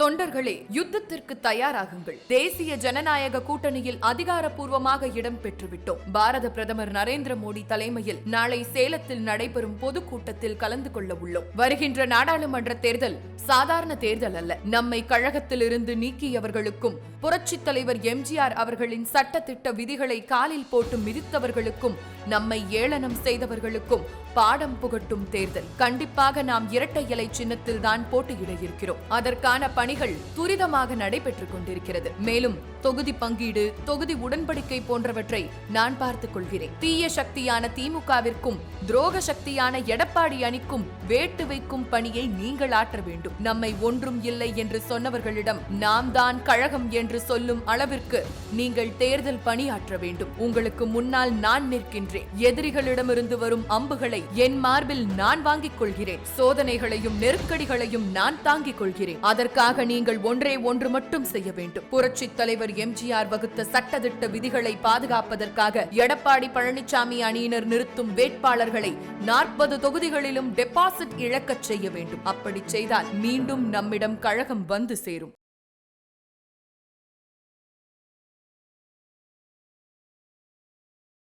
தொண்டர்களே யுத்தத்திற்கு தயாராகுங்கள். தேசிய ஜனநாயக கூட்டணியில் அதிகாரப்பூர்வமாக இடம் பெற்றுவிட்டோம். பாரத பிரதமர் நரேந்திர மோடி தலைமையில் நாளை சேலத்தில் நடைபெறும் பொதுக்கூட்டத்தில் கலந்து கொள்ள உள்ளோம். வருகின்ற நாடாளுமன்ற தேர்தல் சாதாரண தேர்தல் அல்ல. நம்மை கழகத்திலிருந்து நீக்கியவர்களுக்கும் புரட்சித் தலைவர் எம்ஜிஆர் அவர்களின் சட்டத்திட்ட விதிகளை காலில் போட்டு மிதித்தவர்களுக்கும் நம்மை ஏளனம் செய்தவர்களுக்கும் பாடம் புகட்டும் தேர்தல். கண்டிப்பாக நாம் இரட்டை இலை சின்னத்தில் தான் போட்டியிட இருக்கிறோம். அதற்கான பணிகள் துரிதமாக நடைபெற்றுக் கொண்டிருக்கிறது. மேலும் தொகுதி பங்கீடு தொகுதி உடன்படிக்கை போன்றவற்றை நான் பார்த்துக் கொள்கிறேன். தீய சக்தியான திமுகவிற்கும் துரோக சக்தியான எடப்பாடி அணிக்கும் வேட்டு வைக்கும் பணியை நீங்கள் ஆற்ற வேண்டும். நம்மை ஒன்றும் இல்லை என்று சொன்னவர்களிடம் நாம் தான் கழகம் என்று சொல்லும் அளவிற்கு நீங்கள் தேர்தல் பணியாற்ற வேண்டும். உங்களுக்கு முன்னால் நான் நிற்கின்றேன். எதிரிகளிடமிருந்து வரும் அம்புகளை என் மார்பில் நான் வாங்கிக் கொள்கிறேன். சோதனைகளையும் நெருக்கடிகளையும் நான் தாங்கிக் கொள்கிறேன். அதற்காக நீங்கள் ஒன்றே ஒன்று மட்டும் செய்ய வேண்டும். புரட்சி தலைவர் எம்ஜிஆர் வகுத்த சட்டதிட்ட விதிகளை பாதுகாப்பதற்காக எடப்பாடி பழனிசாமி அணியினர் நிறுத்தும் வேட்பாளர்களை நாற்பது தொகுதிகளிலும் டெபாசிட் இழக்கச் செய்ய வேண்டும். அப்படி செய்தால் மீண்டும் நம்மிடம் கழகம் வந்து சேரும்.